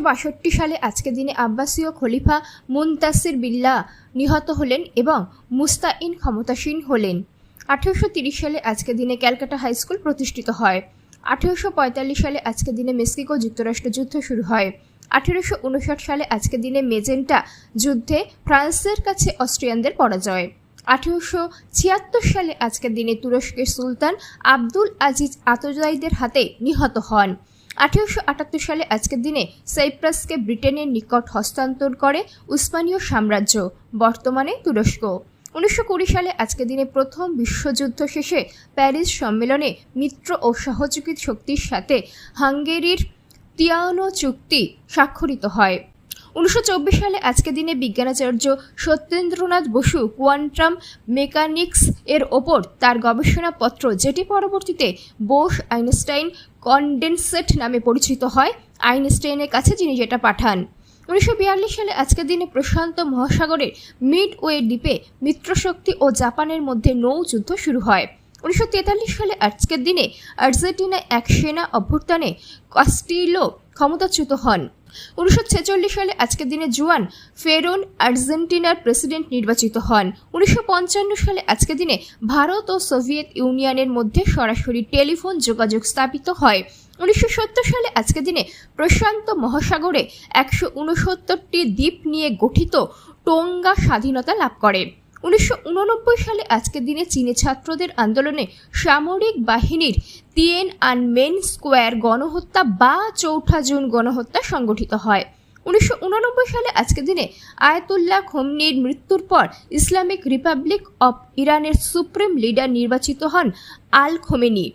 বাষট্টি সালে আজকের দিনে আব্বাসীয় খলিফা মুনতাসির বিল্লা নিহত হলেন এবং মুস্তাইন ক্ষমতাসীন হলেন। আঠেরোশো সালে আজকের দিনে ক্যালকাটা হাই স্কুল প্রতিষ্ঠিত হয়। আঠেরোশো পঁয়তাল্লিশ সালে আজকের দিনে মেক্সিকো যুক্তরাষ্ট্র যুদ্ধ শুরু হয়। আঠেরোশো উনষাট সালে আজকের দিনে মেজেন্টা যুদ্ধে ফ্রান্সের কাছে অস্ট্রিয়ানদের পরাজয়। আঠেরোশো ছিয়াত্তর সালে আজকের দিনে তুরস্কের সুলতান আব্দুল আজিজ আতজাইদের হাতে নিহত হন। আঠেরোশো আটাত্তর সালে আজকের দিনে সাইপ্রাসকে ব্রিটেনের নিকট হস্তান্তর করে উসমানীয় সাম্রাজ্য, বর্তমানে তুরস্ক। উনিশশো কুড়ি সালে আজকের দিনে প্রথম বিশ্বযুদ্ধ শেষে প্যারিস সম্মেলনে মিত্র ও সহযোগী শক্তির সাথে হাঙ্গেরির তিয়ানো চুক্তি স্বাক্ষরিত হয়। উনিশশো চব্বিশ সালে আজকের দিনে বিজ্ঞানাচার্য সত্যেন্দ্রনাথ বসু কোয়ান্টাম মেকানিক্স এর ওপর তার গবেষণাপত্র, যেটি পরবর্তীতে বোস আইনস্টাইন কন্ডেনসেট নামে পরিচিত হয়, আইনস্টাইনের কাছে যিনি যেটা পাঠান। উনিশশো বিয়াল্লিশ সালে আজকের দিনে প্রশান্ত মহাসাগরের মিড ওয়ে দ্বীপে মিত্রশক্তি ও জাপানের মধ্যে নৌ যুদ্ধ শুরু হয়। উনিশশো তেতাল্লিশ সালে আজকের দিনে আর্জেন্টিনায় এক সেনা অভ্যুত্থানে কাস্টিলো ক্ষমতাচ্যুত হন। উনিশশো ছেচল্লিশ সালে আজকের দিনে জুয়ান ফেরোন আর্জেন্টিনার প্রেসিডেন্ট নির্বাচিত হন। উনিশশো পঞ্চান্ন সালে আজকের দিনে ভারত ও সোভিয়েত ইউনিয়নের মধ্যে সরাসরি টেলিফোন যোগাযোগ স্থাপিত হয়। উনিশশো সত্তর সালে আজকের দিনে প্রশান্ত মহাসাগরে একশো দ্বীপ নিয়ে গঠিত টোঙ্গা স্বাধীনতা লাভ করে। উনিশশো উননব্বই সালে আজকের দিনে চীনে ছাত্রদের আন্দোলনে সামরিক বাহিনীর তিয়েন আন মেন স্কোয়ার গণহত্যা বা চৌঠা জুন গণহত্যা সংগঠিত হয়। উনিশশো উননব্বই সালে আজকের দিনে আয়াতুল্লাহ খোমনির মৃত্যুর পর ইসলামিক রিপাবলিক অব ইরানের সুপ্রিম লিডার নির্বাচিত হন আল খোমেনি।